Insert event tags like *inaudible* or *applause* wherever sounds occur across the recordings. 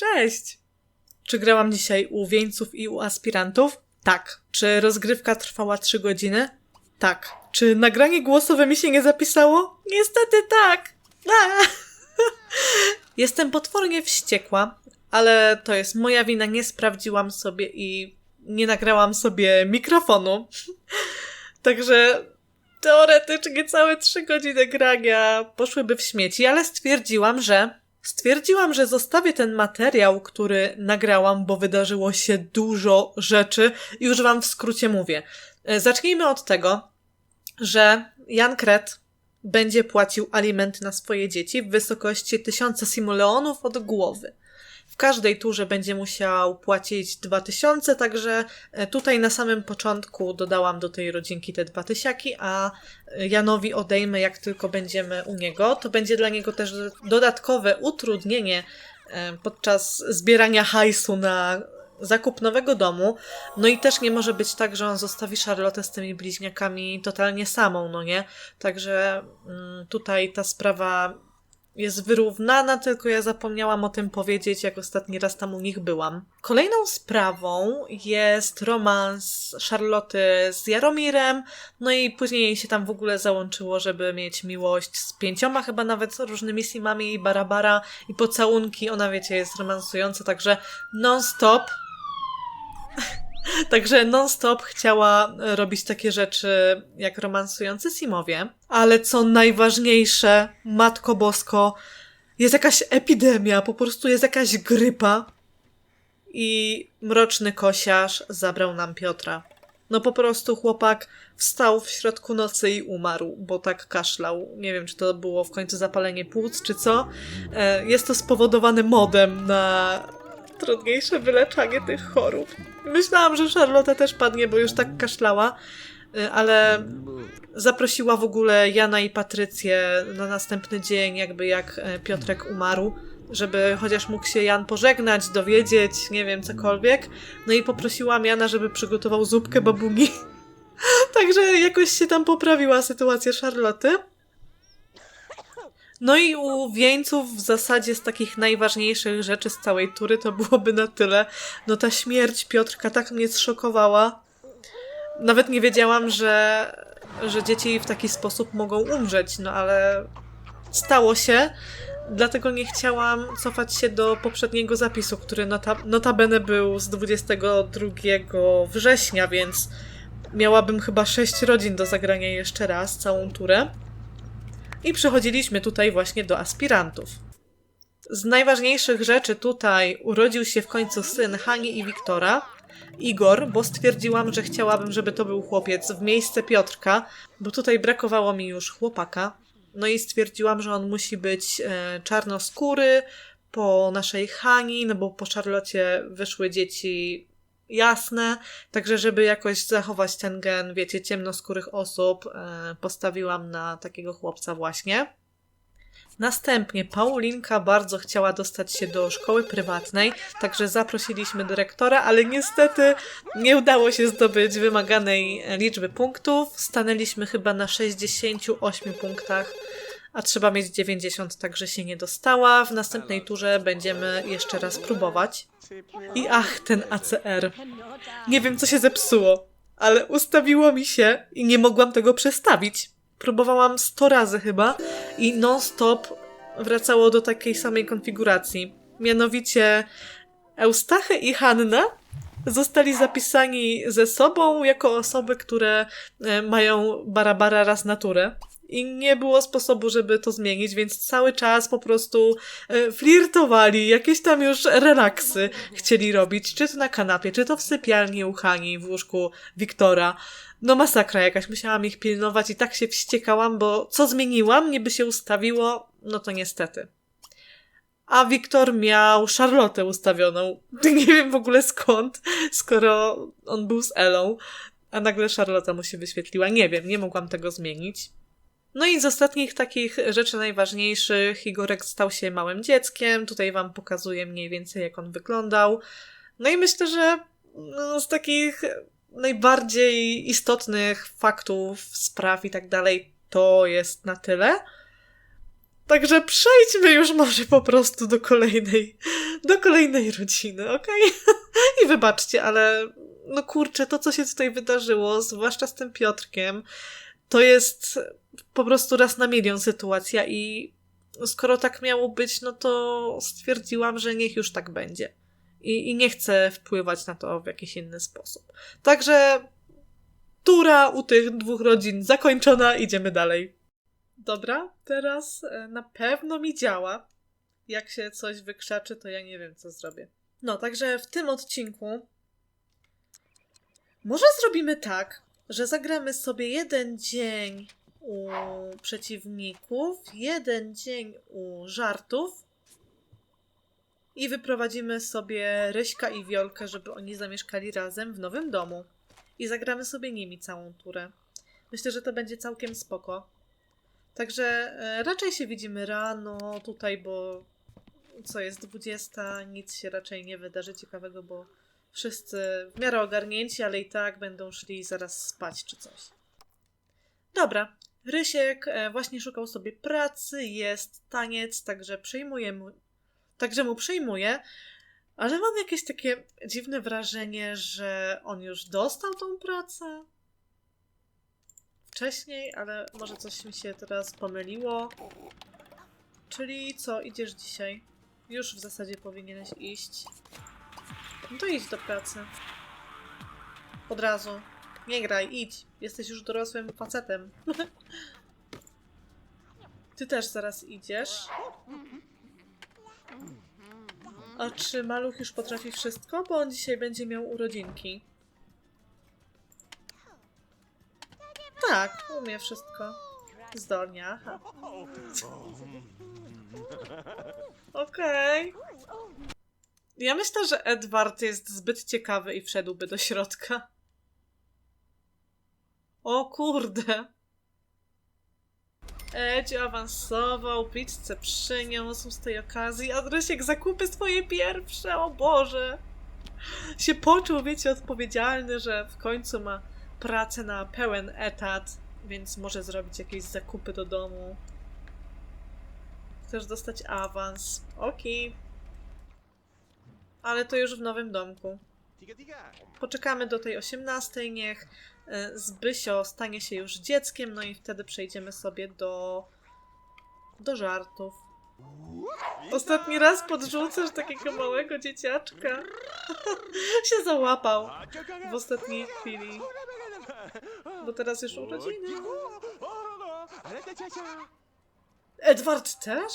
Cześć! Czy grałam dzisiaj u wieńców i u aspirantów? Tak. Czy rozgrywka trwała 3 godziny? Tak. Czy nagranie głosowe mi się nie zapisało? Niestety tak. *laughs* Jestem potwornie wściekła, ale to jest moja wina. Nie sprawdziłam sobie i nie nagrałam sobie mikrofonu. *laughs* Także teoretycznie całe 3 godziny grania poszłyby w śmieci, ale stwierdziłam, że Stwierdziłam, że zostawię ten materiał, który nagrałam, bo wydarzyło się dużo rzeczy już wam w skrócie mówię. E, Zacznijmy od tego, że Jan Kret będzie płacił alimenty na swoje dzieci w wysokości 1000 simoleonów od głowy. Każdej turze będzie musiał płacić 2000, także e, tutaj na samym początku dodałam do tej rodzinki te dwa tysiaki, a Janowi odejmę jak tylko będziemy u niego. To będzie dla niego też dodatkowe utrudnienie e, podczas zbierania hajsu na zakup nowego domu. No i też nie może być tak, że on zostawi Charlotte z tymi bliźniakami totalnie samą, no nie? Także mm, tutaj ta sprawa jest wyrównana, tylko ja zapomniałam o tym powiedzieć, jak ostatni raz tam u nich byłam. Kolejną sprawą jest romans Charlotte z Jaromirem, no i później się tam w ogóle załączyło, żeby mieć miłość z pięcioma chyba nawet różnymi simami i barabara i pocałunki. Ona, wiecie, jest romansująca, także non-stop Także non-stop chciała robić takie rzeczy jak romansujący Simowie. Ale co najważniejsze, Matko Bosko, jest jakaś epidemia, po prostu jest jakaś grypa. I mroczny kosiarz zabrał nam Piotra. No po prostu chłopak wstał w środku nocy i umarł, bo tak kaszlał. Nie wiem, czy to było w końcu zapalenie płuc, czy co. E, Jest to spowodowane modem na trudniejsze wyleczanie tych chorób. Myślałam, że Charlotte też padnie, bo już tak kaszlała, y, ale zaprosiła w ogóle Jana i Patrycję na następny dzień, jakby jak e, Piotrek umarł, żeby chociaż mógł się Jan pożegnać, dowiedzieć, nie wiem, cokolwiek. No i poprosiłam Jana, żeby przygotował zupkę babugi. *laughs* Także jakoś się tam poprawiła sytuacja Charlotte. No i u wieńców w zasadzie z takich najważniejszych rzeczy z całej tury to byłoby na tyle. No ta śmierć Piotrka tak mnie zszokowała. Nawet nie wiedziałam, że, że dzieci w taki sposób mogą umrzeć, no ale stało się. Dlatego nie chciałam cofać się do poprzedniego zapisu, który nota, notabene był z 22 września, więc miałabym chyba 6 rodzin do zagrania jeszcze raz, całą turę. I przechodziliśmy tutaj właśnie do aspirantów. Z najważniejszych rzeczy tutaj urodził się w końcu syn Hani i Wiktora, Igor, bo stwierdziłam, że chciałabym, żeby to był chłopiec w miejsce Piotrka, bo tutaj brakowało mi już chłopaka. No i stwierdziłam, że on musi być e, czarnoskóry po naszej Hani, no bo po Charlocie wyszły dzieci jasne, także żeby jakoś zachować ten gen, wiecie, ciemnoskórych osób, e, postawiłam na takiego chłopca właśnie. Następnie Paulinka bardzo chciała dostać się do szkoły prywatnej, także zaprosiliśmy dyrektora, ale niestety nie udało się zdobyć wymaganej liczby punktów. Stanęliśmy chyba na 68 punktach, a trzeba mieć 90, także się nie dostała. W następnej turze będziemy jeszcze raz próbować. I ach, ten ACR. Nie wiem, co się zepsuło, ale ustawiło mi się i nie mogłam tego przestawić. Próbowałam 100 razy chyba i non-stop wracało do takiej samej konfiguracji. Mianowicie Eustachy i Hanna zostali zapisani ze sobą jako osoby, które e, mają barabara raz naturę. I nie było sposobu, żeby to zmienić, więc cały czas po prostu e, flirtowali, jakieś tam już relaksy chcieli robić, czy to na kanapie, czy to w sypialni u Hani, w łóżku Wiktora. No masakra jakaś, musiałam ich pilnować i tak się wściekałam, bo co zmieniłam, niby się ustawiło, no to niestety. A Wiktor miał Charlotte ustawioną. *laughs* Nie wiem w ogóle skąd, skoro on był z Elą, a nagle Charlotte mu się wyświetliła. Nie wiem, nie mogłam tego zmienić. No i z ostatnich takich rzeczy najważniejszych, Igorek stał się małym dzieckiem. Tutaj wam pokazuję mniej więcej, jak on wyglądał. No i myślę, że no, z takich najbardziej istotnych faktów, spraw i tak dalej, to jest na tyle. Także przejdźmy już może po prostu do kolejnej, do kolejnej rodziny, okej? *laughs* I wybaczcie, ale no kurczę, to co się tutaj wydarzyło, zwłaszcza z tym Piotrkiem, to jest po prostu raz na milion sytuacja i skoro tak miało być, no to stwierdziłam, że niech już tak będzie. I, I nie chcę wpływać na to w jakiś inny sposób. Także tura u tych dwóch rodzin zakończona, idziemy dalej. Dobra, teraz e, na pewno mi działa. Jak się coś wykrzaczy, to ja nie wiem, co zrobię. No, także w tym odcinku może zrobimy tak, że zagramy sobie jeden dzień u przeciwników, jeden dzień u żartów i wyprowadzimy sobie Ryśka i Wiolkę, żeby oni zamieszkali razem w nowym domu. I zagramy sobie nimi całą turę. Myślę, że to będzie całkiem spoko. Także e, raczej się widzimy rano tutaj, bo co jest 20, nic się raczej nie wydarzy ciekawego, bo wszyscy w miarę ogarnięci, ale i tak będą szli zaraz spać czy coś. Dobra, Rysiek e, właśnie szukał sobie pracy, jest taniec, także przejmuję mu, także mu przejmuję, ale mam jakieś takie dziwne wrażenie, że on już dostał tą pracę wcześniej, ale może coś mi się teraz pomyliło. Czyli co, idziesz dzisiaj? Już w zasadzie powinieneś iść. No to idź do pracy. Od razu. Nie graj, idź. Jesteś już dorosłym facetem. *laughs* Ty też zaraz idziesz. A czy maluch już potrafi wszystko? Bo on dzisiaj będzie miał urodzinki. Tak, umie wszystko. Zdolnie, aha. *laughs* Okej. Ja myślę, że Edward jest zbyt ciekawy i wszedłby do środka. O kurde. Edzio awansował, pizzę przyniósł z tej okazji, a Rysiek zakupy swoje pierwsze, o Boże. Się poczuł, wiecie, odpowiedzialny, że w końcu ma pracę na pełen etat, więc może zrobić jakieś zakupy do domu. Chcesz dostać awans. Okej. Ale to już w nowym domku. Poczekamy do tej 18. Niech e, Zbysio stanie się już dzieckiem, no i wtedy przejdziemy sobie do, do żartów. Ostatni raz podrzucasz takiego małego dzieciaczka. się załapał w ostatniej chwili, bo teraz już urodziny. Edward też?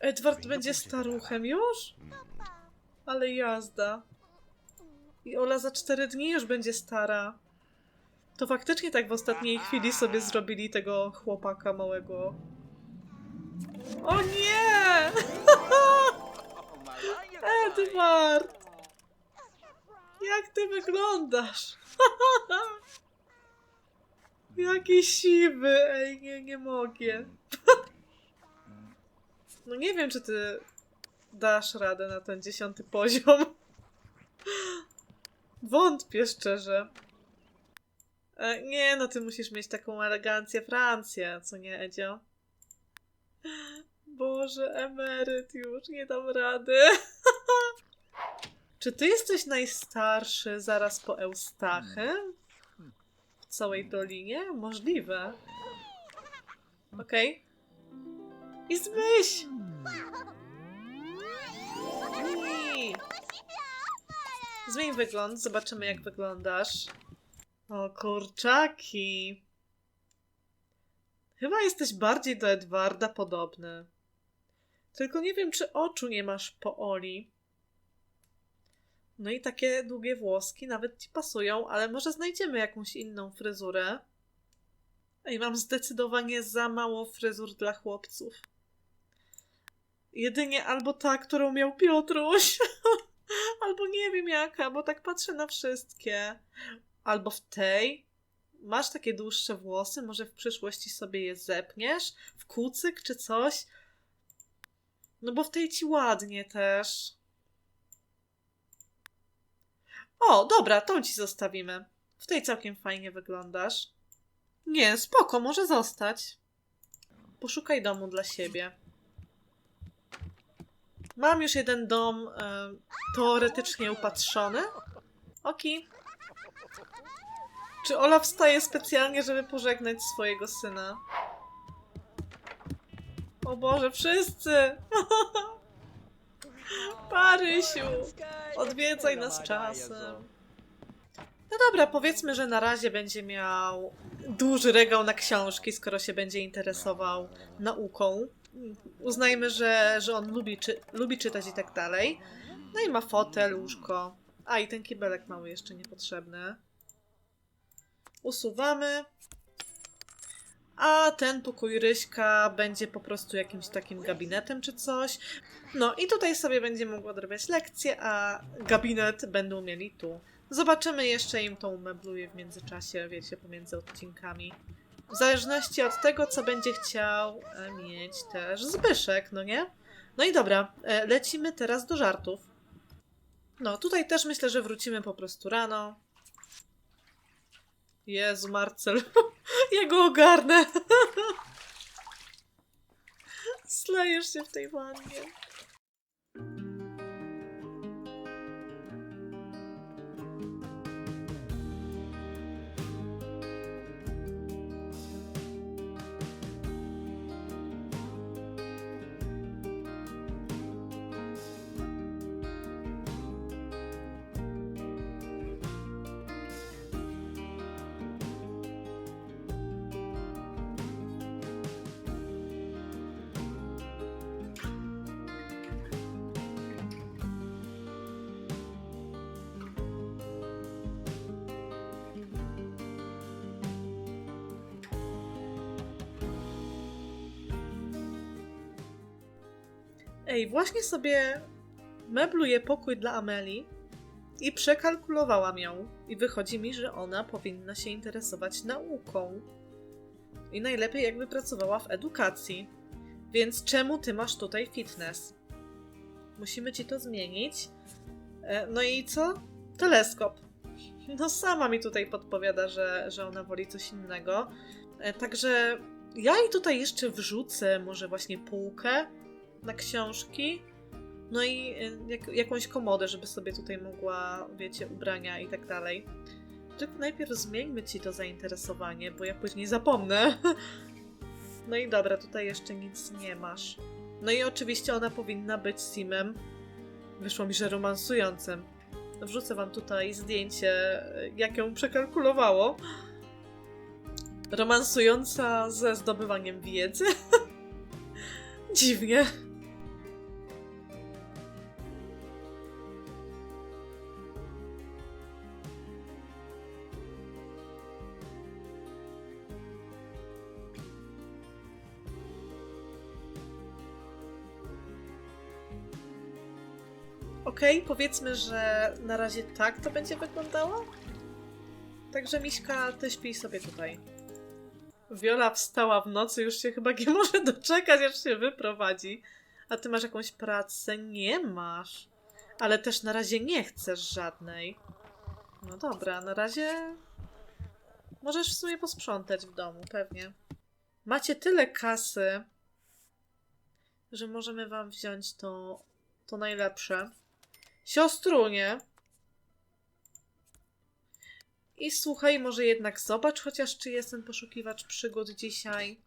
Edward będzie staruchem już? Ale jazda. I Ola za cztery dni już będzie stara. To faktycznie tak w ostatniej chwili sobie zrobili tego chłopaka małego. O nie! *laughs* Edward! Jak ty wyglądasz? *laughs* Jaki siwy! Ej, nie, nie mogę. *laughs* No nie wiem, czy ty dasz radę na ten dziesiąty poziom. Wątpię szczerze. E, nie, no ty musisz mieć taką elegancję Francję, co nie, Edzio? Boże, emeryt już, nie dam rady. Czy ty jesteś najstarszy zaraz po Eustachy? W całej dolinie? Możliwe. Okej. I zmyś! Ui. Zmień wygląd, zobaczymy jak wyglądasz. O kurczaki. Chyba jesteś bardziej do Edwarda podobny. Tylko nie wiem, czy oczu nie masz po Oli. No i takie długie włoski nawet ci pasują, ale może znajdziemy jakąś inną fryzurę. Ej, mam zdecydowanie za mało fryzur dla chłopców. Jedynie albo ta, którą miał Piotruś, *laughs* albo nie wiem jaka, bo tak patrzę na wszystkie. Albo w tej. Masz takie dłuższe włosy, może w przyszłości sobie je zepniesz? W kucyk czy coś? No bo w tej ci ładnie też. O, dobra, tą ci zostawimy. W tej całkiem fajnie wyglądasz. Nie, spoko, może zostać. Poszukaj domu dla siebie. Mam już jeden dom e, teoretycznie upatrzony. Oki. Czy Olaf wstaje specjalnie, żeby pożegnać swojego syna? O Boże, wszyscy! *laughs* Parysiu! Odwiedzaj nas czasem. No dobra, powiedzmy, że na razie będzie miał duży regał na książki, skoro się będzie interesował nauką. Uznajmy, że, że on lubi, czy, lubi czytać i tak dalej. No i ma fotel, łóżko. A i ten kibelek mały jeszcze niepotrzebny. Usuwamy. A ten pokój Ryśka będzie po prostu jakimś takim gabinetem czy coś. No i tutaj sobie będzie mógł odrabiać lekcje, a gabinet będą mieli tu. Zobaczymy jeszcze im to umebluje w międzyczasie, wiecie, pomiędzy odcinkami. W zależności od tego, co będzie chciał e, mieć też Zbyszek, no nie? No i dobra, e, lecimy teraz do żartów. No, tutaj też myślę, że wrócimy po prostu rano. Jezu, Marcel. *laughs* ja go ogarnę. *laughs* Slejesz się w tej wannie. Ej, właśnie sobie mebluję pokój dla Ameli i przekalkulowałam ją. I wychodzi mi, że ona powinna się interesować nauką. I najlepiej jakby pracowała w edukacji. Więc czemu ty masz tutaj fitness? Musimy ci to zmienić. E, No i co? Teleskop. No sama mi tutaj podpowiada, że, że ona woli coś innego. E, Także ja jej tutaj jeszcze wrzucę może właśnie półkę na książki. No i y, jak, jakąś komodę, żeby sobie tutaj mogła, wiecie, ubrania i tak dalej. Tylko najpierw zmieńmy ci to zainteresowanie, bo ja później zapomnę. *laughs* No i dobra, tutaj jeszcze nic nie masz. No i oczywiście ona powinna być simem. Wyszło mi, że romansującym. Wrzucę wam tutaj zdjęcie, y, jak ją przekalkulowało. Romansująca ze zdobywaniem wiedzy. *laughs* Dziwnie. Okej, powiedzmy, że na razie tak to będzie wyglądało. Także Miśka, ty śpij sobie tutaj. Wiola wstała w nocy, już się chyba nie *laughs* może doczekać, aż się wyprowadzi. A ty masz jakąś pracę? Nie masz. Ale też na razie nie chcesz żadnej. No dobra, na razie możesz w sumie posprzątać w domu, pewnie. Macie tyle kasy, że możemy wam wziąć to, to najlepsze. Siostrunie. I słuchaj, może jednak zobacz chociaż, czy jest ten poszukiwacz przygód dzisiaj.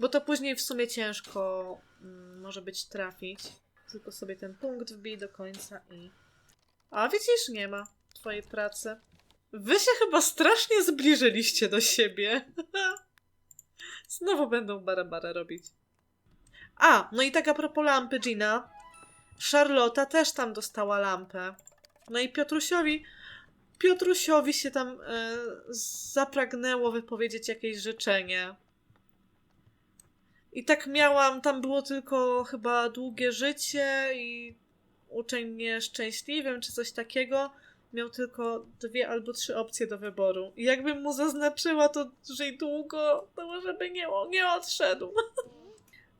Bo to później w sumie ciężko mm, może być trafić. Tylko sobie ten punkt wbij do końca i... A widzisz, nie ma twojej pracy. Wy się chyba strasznie zbliżyliście do siebie. *laughs* Znowu będą barabara robić. A, no i tak a propos lampy Gina. Charlotta też tam dostała lampę. No i Piotrusiowi Piotrusiowi się tam e, zapragnęło wypowiedzieć jakieś życzenie. I tak miałam, tam było tylko chyba długie życie i uczeń nieszczęśliwym, czy coś takiego. Miał tylko dwie albo trzy opcje do wyboru. I jakbym mu zaznaczyła to, że i długo, to może by nie, nie odszedł. *laughs*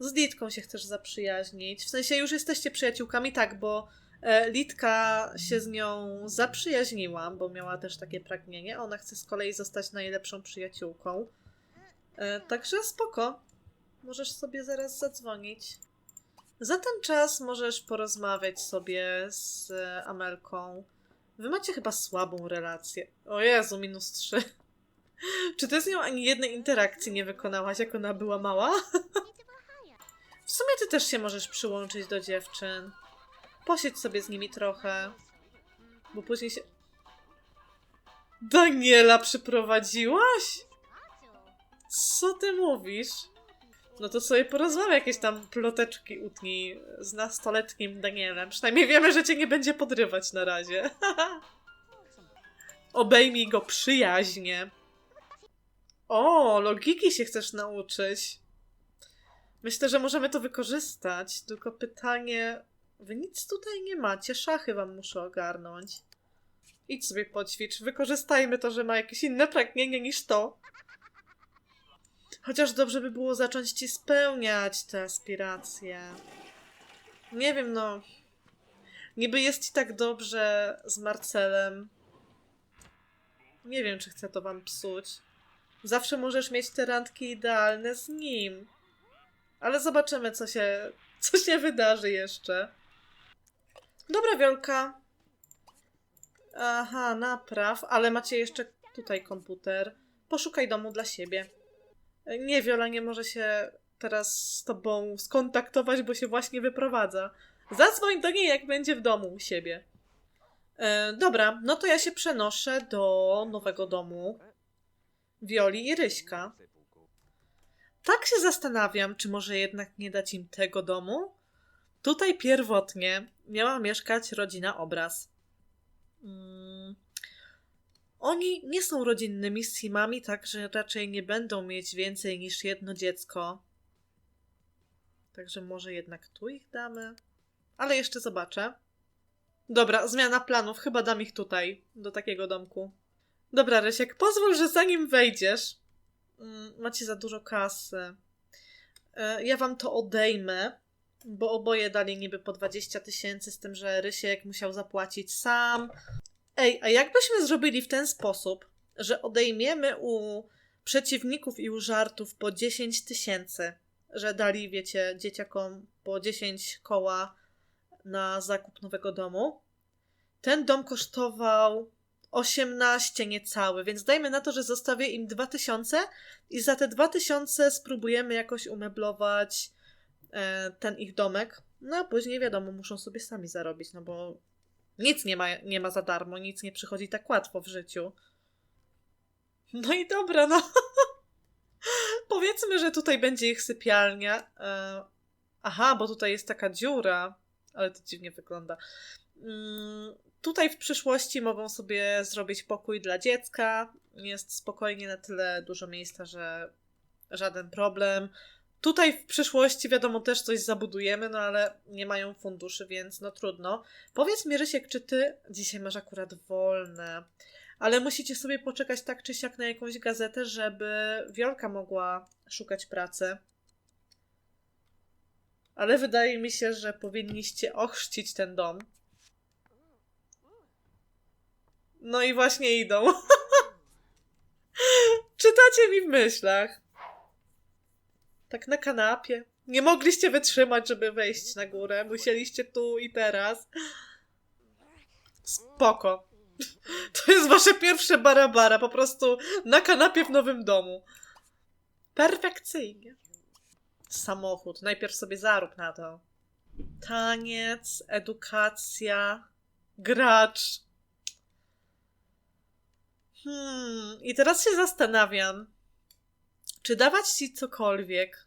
Z Litką się chcesz zaprzyjaźnić. W sensie już jesteście przyjaciółkami, tak, bo e, Litka się z nią zaprzyjaźniła, bo miała też takie pragnienie. Ona chce z kolei zostać najlepszą przyjaciółką. E, także spoko. możesz sobie zaraz zadzwonić. Za ten czas możesz porozmawiać sobie z e, Amelką. Wy macie chyba słabą relację. O Jezu, minus trzy. *laughs* Czy ty z nią ani jednej interakcji nie wykonałaś, jak ona była mała? *laughs* W sumie ty też się możesz przyłączyć do dziewczyn. Posiedź sobie z nimi trochę. Bo później się... Daniela przyprowadziłaś? Co ty mówisz? No to sobie porozmawiaj jakieś tam ploteczki utnij z nastoletnim Danielem. Przynajmniej wiemy, że cię nie będzie podrywać na razie. *laughs* Obejmij go przyjaźnie. O, logiki się chcesz nauczyć. Myślę, że możemy to wykorzystać. Tylko pytanie. Wy nic tutaj nie macie. Szachy wam muszę ogarnąć. Idź sobie poćwicz. Wykorzystajmy to, że ma jakieś inne pragnienie niż to. Chociaż dobrze by było zacząć ci spełniać te aspiracje. Nie wiem, no. Niby jest ci tak dobrze z Marcelem. Nie wiem, czy chcę to wam psuć. Zawsze możesz mieć te randki idealne z nim. Ale zobaczymy, co się, *laughs* co się wydarzy jeszcze. Dobra, Wiolka. Aha, napraw, ale macie jeszcze tutaj komputer. Poszukaj domu dla siebie. Nie, Wiola nie może się teraz z tobą skontaktować, bo się właśnie wyprowadza. Zadzwoń do niej, jak będzie w domu u siebie. E, dobra, no to ja się przenoszę do nowego domu Wioli i Ryśka. Tak się zastanawiam, czy może jednak nie dać im tego domu? Tutaj pierwotnie miała mieszkać rodzina obraz. Mm. Oni nie są rodzinnymi simami, także raczej nie będą mieć więcej niż jedno dziecko. Także może jednak tu ich damy. Ale jeszcze zobaczę. Dobra, zmiana planów. Chyba dam ich tutaj, do takiego domku. Dobra, Rysiek, pozwól, że zanim wejdziesz, macie za dużo kasy. E, Ja wam to odejmę, bo oboje dali niby po 20 tysięcy, z tym, że Rysiek musiał zapłacić sam. Ej, a jakbyśmy zrobili w ten sposób, że odejmiemy u przeciwników i u żartów po 10 tysięcy, że dali, wiecie, dzieciakom po 10 koła na zakup nowego domu. Ten dom kosztował 18 niecały, więc dajmy na to, że zostawię im 2000 i za te 2000 spróbujemy jakoś umeblować e, ten ich domek. No a później wiadomo, muszą sobie sami zarobić, no bo nic nie ma, nie ma za darmo, nic nie przychodzi tak łatwo w życiu. No i dobra, no. *laughs* Powiedzmy, że tutaj będzie ich sypialnia. E, aha, bo tutaj jest taka dziura, ale to dziwnie wygląda. Mm, tutaj w przyszłości mogą sobie zrobić pokój dla dziecka. Jest spokojnie na tyle dużo miejsca, że żaden problem. Tutaj w przyszłości, wiadomo, też coś zabudujemy, no ale nie mają funduszy, więc no trudno. Powiedz mi, Rysiek, czy ty dzisiaj masz akurat wolne? Ale musicie sobie poczekać tak czy siak na jakąś gazetę, żeby Wiolka mogła szukać pracy. Ale wydaje mi się, że powinniście ochrzcić ten dom. No i właśnie idą. *laughs* Czytacie mi w myślach. Tak na kanapie. Nie mogliście wytrzymać, żeby wejść na górę. Musieliście tu i teraz. Spoko. *laughs* To jest wasze pierwsze barabara. Po prostu na kanapie w nowym domu. Perfekcyjnie. Samochód. Najpierw sobie zarób na to. Taniec, edukacja, gracz. Hmm, i teraz się zastanawiam, czy dawać ci cokolwiek?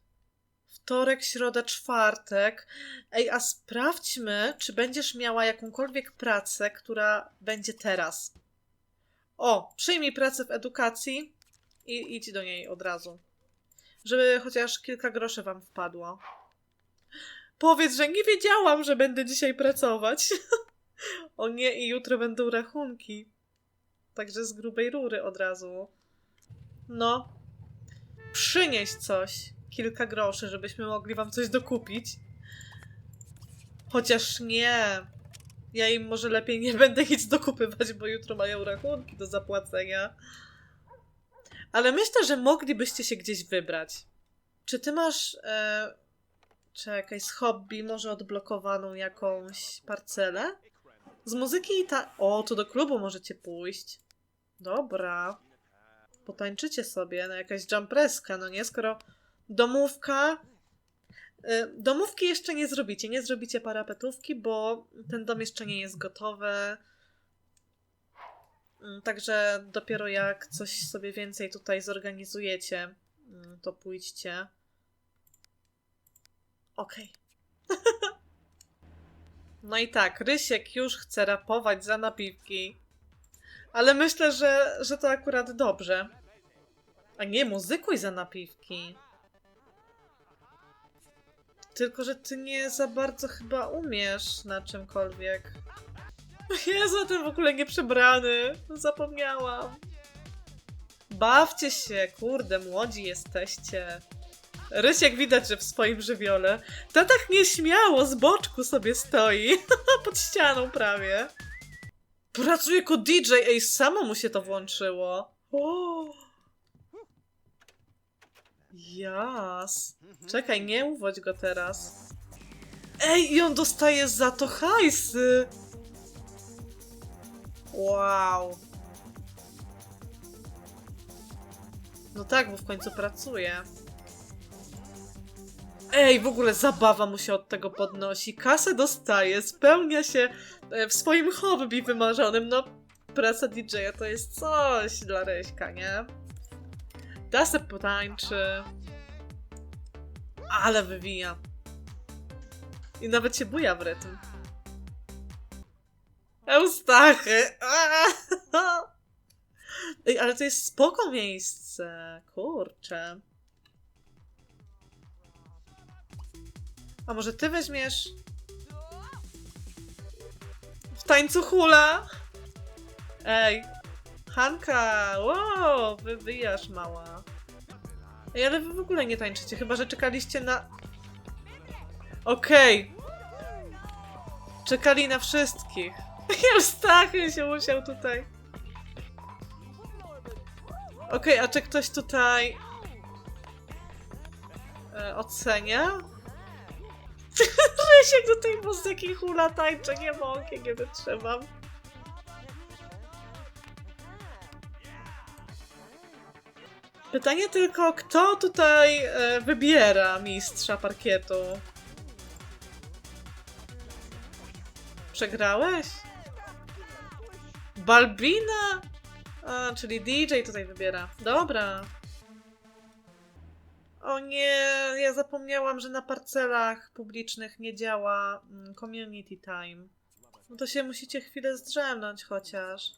Wtorek, środa, czwartek. Ej, a sprawdźmy, czy będziesz miała jakąkolwiek pracę, która będzie teraz. O, przyjmij pracę w edukacji i idź do niej od razu. Żeby chociaż kilka groszy wam wpadło. Powiedz, że nie wiedziałam, że będę dzisiaj pracować. *laughs* o nie, i jutro będą rachunki. Także z grubej rury od razu. No. Przynieś coś. Kilka groszy, żebyśmy mogli wam coś dokupić. Chociaż nie. Ja im może lepiej nie *laughs* będę nic dokupywać, bo jutro mają rachunki do zapłacenia. Ale myślę, że moglibyście się gdzieś wybrać. Czy ty masz. E, czekaj, z hobby może odblokowaną jakąś parcelę? Z muzyki i ta. O, to do klubu możecie pójść. Dobra. Potańczycie sobie na jakaś jumpreska, no nie? Skoro domówka. Y, Domówki jeszcze nie zrobicie, nie zrobicie parapetówki, bo ten dom jeszcze nie jest gotowy. Mm, Także dopiero jak coś sobie więcej tutaj zorganizujecie, mm, to pójdźcie. Okej. *laughs* no i tak, Rysiek już chce rapować za napiwki. Ale myślę, że, że to akurat dobrze. A nie, muzykuj za napiwki. Tylko, że ty nie za bardzo chyba umiesz na czymkolwiek. *laughs* Jezu, ten w ogóle nie przebrany. Zapomniałam. Bawcie się, kurde, młodzi jesteście. Rysiek widać, że w swoim żywiole. To tak nieśmiało z boczku sobie stoi. *laughs* Pod ścianą prawie. Pracuje jako DJ, ej, samo mu się to włączyło. O! Jas. Czekaj, nie uwodź go teraz. Ej, i on dostaje za to hajsy. Wow. No tak, bo w końcu pracuje. Ej, w ogóle zabawa mu się od tego podnosi. Kasę dostaje, spełnia się e, w swoim hobby wymarzonym. No, praca DJ-a to jest coś dla Ryśka, nie? Da potańczy. Ale wywija. I nawet się buja w rytm. Eustachy! *laughs* Ej, ale to jest spoko miejsce. Kurczę. A może ty weźmiesz w tańcu hula? Ej, Hanka, wow, wywijasz mała. Ej, ale wy w ogóle nie tańczycie, chyba że czekaliście na... Okej. Czekali na wszystkich. *laughs* Eustachy się musiał tutaj... Okej, a czy ktoś tutaj... E, ocenia? Rysiek do tej muzyki hula tańczy, nie mogę, nie wytrzymam. Pytanie tylko, kto tutaj e, wybiera mistrza parkietu? Przegrałeś? Balbina? A, czyli DJ tutaj wybiera. Dobra. O nie, ja zapomniałam, że na parcelach publicznych nie działa mm, community time. No to się musicie chwilę zdrzemnąć chociaż.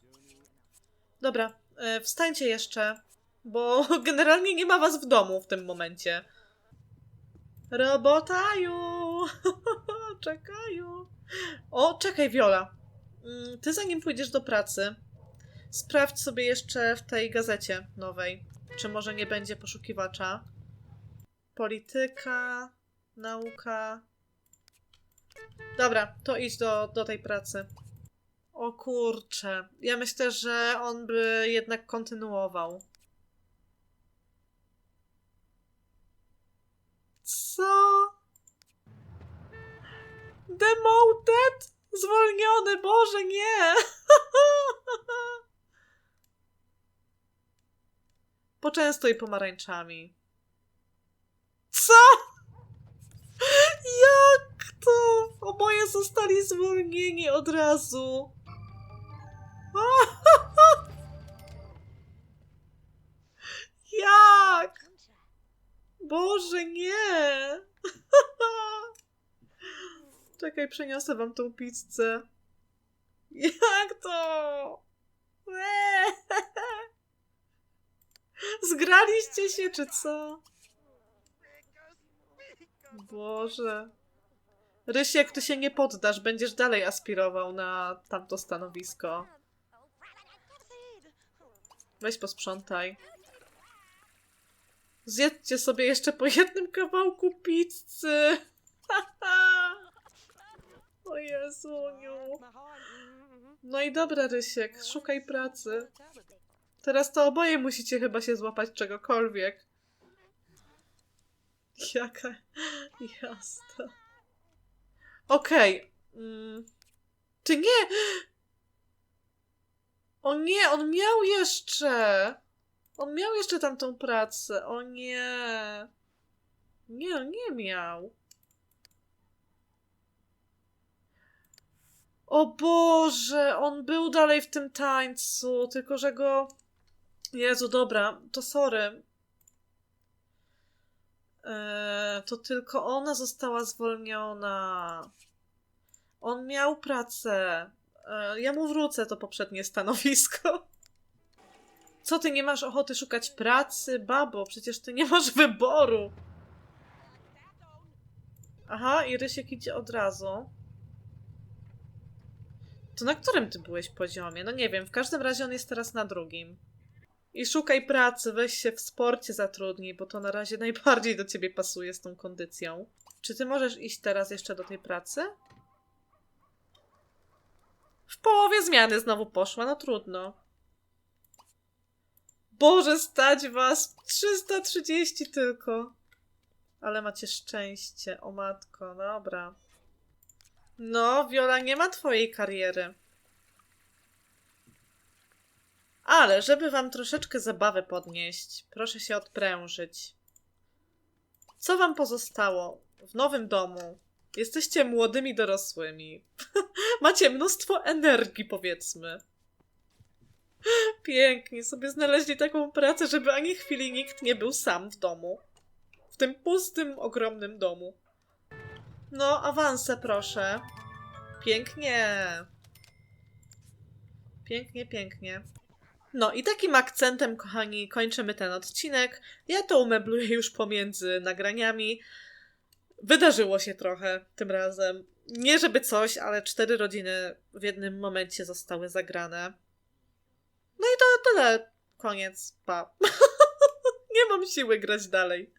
Dobra, e, wstańcie jeszcze, bo *laughs* generalnie nie ma was w domu w tym momencie. Robotaju! *laughs* Czekają. O, czekaj, Viola. Mm, Ty zanim pójdziesz do pracy, sprawdź sobie jeszcze w tej gazecie nowej, czy może nie będzie poszukiwacza. Polityka, nauka. Dobra, to idź do, do tej pracy. O kurczę. Ja myślę, że on by jednak kontynuował. Co? Demoted? Zwolniony, Boże, nie! *laughs* Poczęstuj pomarańczami. Co? Jak to? Oboje zostali zwolnieni od razu. *laughs* Jak? Boże, nie! *laughs* Czekaj, przeniosę wam tą pizzę. Jak to? *laughs* Zgraliście się, czy co? Boże. Rysiek, ty się nie poddasz, będziesz dalej aspirował na tamto stanowisko. Weź posprzątaj. Zjedzcie sobie jeszcze po jednym kawałku pizzy. *laughs* o Jezuniu. No i dobra, Rysiek, szukaj pracy. Teraz to oboje musicie chyba się złapać czegokolwiek. *laughs* Jaka jazda. Okej. Mm. Ty nie! O nie, on miał jeszcze! On miał jeszcze tamtą pracę. O nie. Nie, on nie miał. O Boże, on był dalej w tym tańcu, tylko że go. Jezu, dobra, to sorry. Eee, to tylko ona została zwolniona. On miał pracę. Eee, ja mu wrócę to poprzednie stanowisko. Co ty nie masz ochoty szukać pracy, babo? Przecież ty nie masz wyboru. Aha, i Rysiek idzie od razu. To na którym ty byłeś poziomie? No nie wiem, w każdym razie on jest teraz na drugim. I szukaj pracy, weź się w sporcie zatrudnij, bo to na razie *laughs* najbardziej do ciebie pasuje z tą kondycją. Czy ty możesz iść teraz jeszcze do tej pracy? W połowie zmiany znowu poszła, no trudno. Boże, stać was! 330 tylko. Ale macie szczęście, o matko, dobra. No, Viola, nie ma twojej kariery. Ale, żeby wam troszeczkę zabawę podnieść, proszę się odprężyć. Co wam pozostało w nowym domu? Jesteście młodymi dorosłymi. *laughs* Macie mnóstwo energii, powiedzmy. *laughs* Pięknie sobie znaleźli taką pracę, żeby ani chwili nikt nie był sam w domu. W tym pustym, ogromnym domu. No, awanse proszę. Pięknie. Pięknie, pięknie. No i takim akcentem, kochani, kończymy ten odcinek. Ja to umebluję już pomiędzy nagraniami. Wydarzyło się trochę tym razem. Nie żeby coś, ale cztery rodziny w jednym momencie zostały zagrane. No i to tyle. Koniec. Pa. *laughs* Nie mam siły grać dalej.